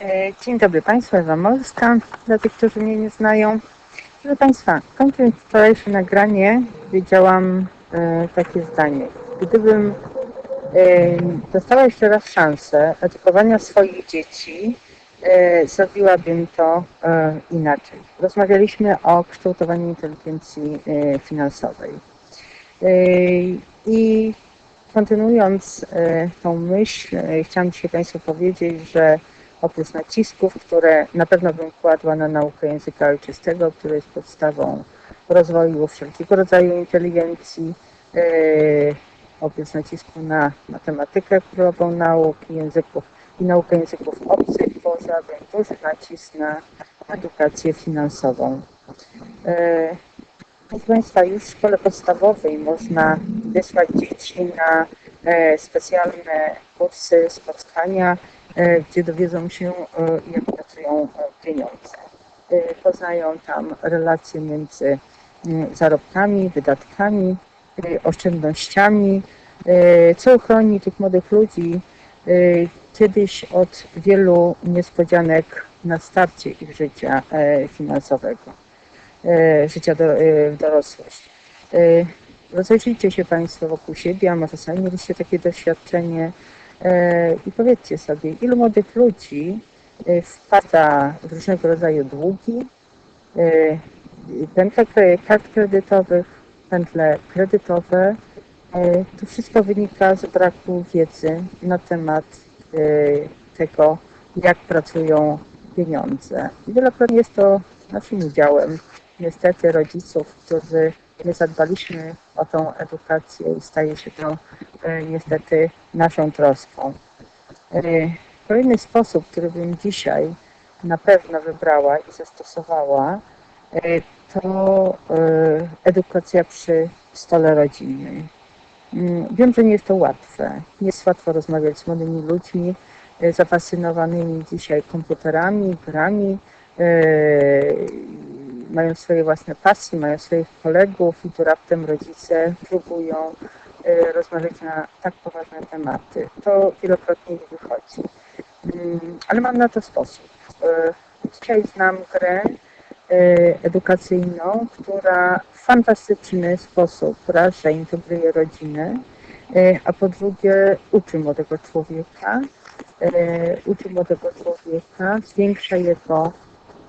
E, Dzień dobry Państwu, Ewa Molska, dla tych, którzy mnie nie znają. Proszę Państwa, kończąc wczorajsze nagranie, wiedziałam e, takie zdanie. Gdybym e, dostała jeszcze raz szansę edukowania swoich dzieci, e, zrobiłabym to e, inaczej. Rozmawialiśmy o kształtowaniu inteligencji e, finansowej. E, I kontynuując e, tą myśl, e, chciałam dzisiaj Państwu powiedzieć, że oprócz nacisków, które na pewno bym kładła na naukę języka ojczystego, który jest podstawą rozwoju wszelkiego rodzaju inteligencji, e, oprócz nacisku na matematykę królową nauk języków i naukę języków obcych, położyłabym duży nacisk na edukację finansową. E, Proszę Państwa, już w szkole podstawowej można wysłać dzieci na e, specjalne kursy, spotkania, gdzie dowiedzą się, e, jak pracują e, pieniądze. E, Poznają tam relacje między mm, zarobkami, wydatkami, e, oszczędnościami, e, co uchroni tych młodych ludzi e, kiedyś od wielu niespodzianek na starcie ich życia e, finansowego e, życia do, e, w dorosłość. E, Rozejrzyjcie się Państwo wokół siebie, a może sami mieliście takie doświadczenie e, i powiedzcie sobie, ilu młodych ludzi e, wpada w różnego rodzaju długi, e, pętle kre- kart kredytowych, pętle kredytowe. E, To wszystko wynika z braku wiedzy na temat e, tego, jak pracują pieniądze. Wielokrotnie jest to naszym udziałem, niestety, rodziców, którzy nie zadbaliśmy o tą edukację i staje się to e, niestety naszą troską. E, Kolejny sposób, który bym dzisiaj na pewno wybrała i zastosowała, e, to edukacja przy stole rodzinnym. Mm, Wiem, że nie jest to łatwe. Nie jest łatwo rozmawiać z młodymi ludźmi zafascynowanymi dzisiaj komputerami, grami, mają swoje własne pasje, mają swoich kolegów i tu raptem rodzice próbują e, rozmawiać na tak poważne tematy. To wielokrotnie nie wychodzi. Mm, Ale mam na to sposób. E, Dzisiaj znam grę e, edukacyjną, która w fantastyczny sposób raz, integruje rodzinę, a po drugie uczy młodego człowieka, uczy młodego człowieka, zwiększa jego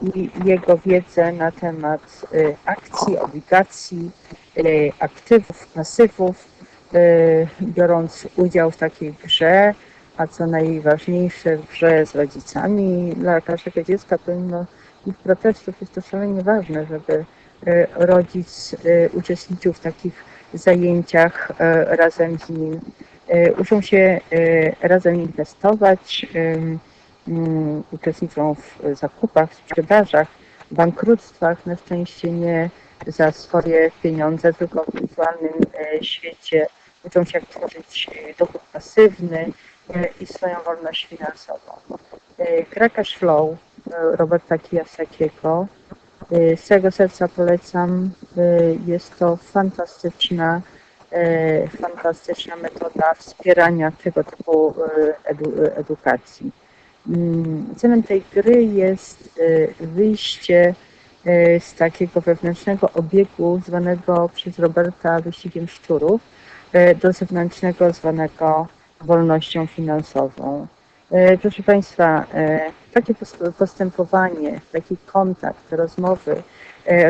i jego wiedzę na temat e, akcji, obligacji, e, aktywów, pasywów, e, biorąc udział w takiej grze, a co najważniejsze w grze z rodzicami. Dla każdego dziecka pomimo ich protestów jest to szalenie ważne, żeby rodzic uczestniczył w takich zajęciach razem z nim. Uczą się razem inwestować, mm, uczestniczą w zakupach, sprzedażach, bankructwach, na szczęście nie za swoje pieniądze, tylko w wirtualnym e, świecie uczą się jak tworzyć e, dochód pasywny e, i swoją wolność finansową. E, Gra Cash Flow e, Roberta Kiyosakiego. E, Z całego serca polecam. E, Jest to fantastyczna, e, fantastyczna metoda wspierania tego typu e, edu, edukacji. Mm, Celem tej gry jest e, wyjście e, z takiego wewnętrznego obiegu zwanego przez Roberta wyścigiem szczurów e, do zewnętrznego zwanego wolnością finansową. Proszę Państwa, takie pos- postępowanie, taki kontakt, rozmowy,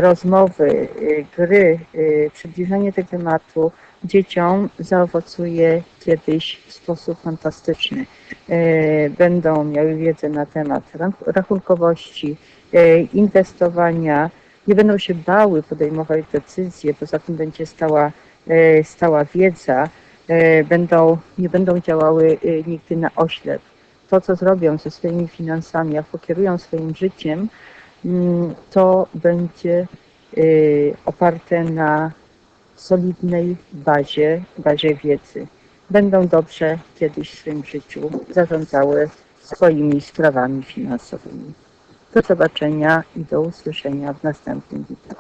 rozmowy, e, gry, e, przybliżanie tego tematu dzieciom zaowocuje kiedyś w sposób fantastyczny. E, Będą miały wiedzę na temat rach- rachunkowości, e, inwestowania, nie będą się bały podejmować decyzje, poza tym będzie stała, e, stała wiedza, e, będą, nie będą działały e, nigdy na oślep. To, co zrobią ze swoimi finansami, a pokierują swoim życiem, to będzie e, oparte na solidnej bazie, bazie wiedzy. Będą dobrze kiedyś w swoim życiu zarządzały swoimi sprawami finansowymi. Do zobaczenia i do usłyszenia w następnym wideo.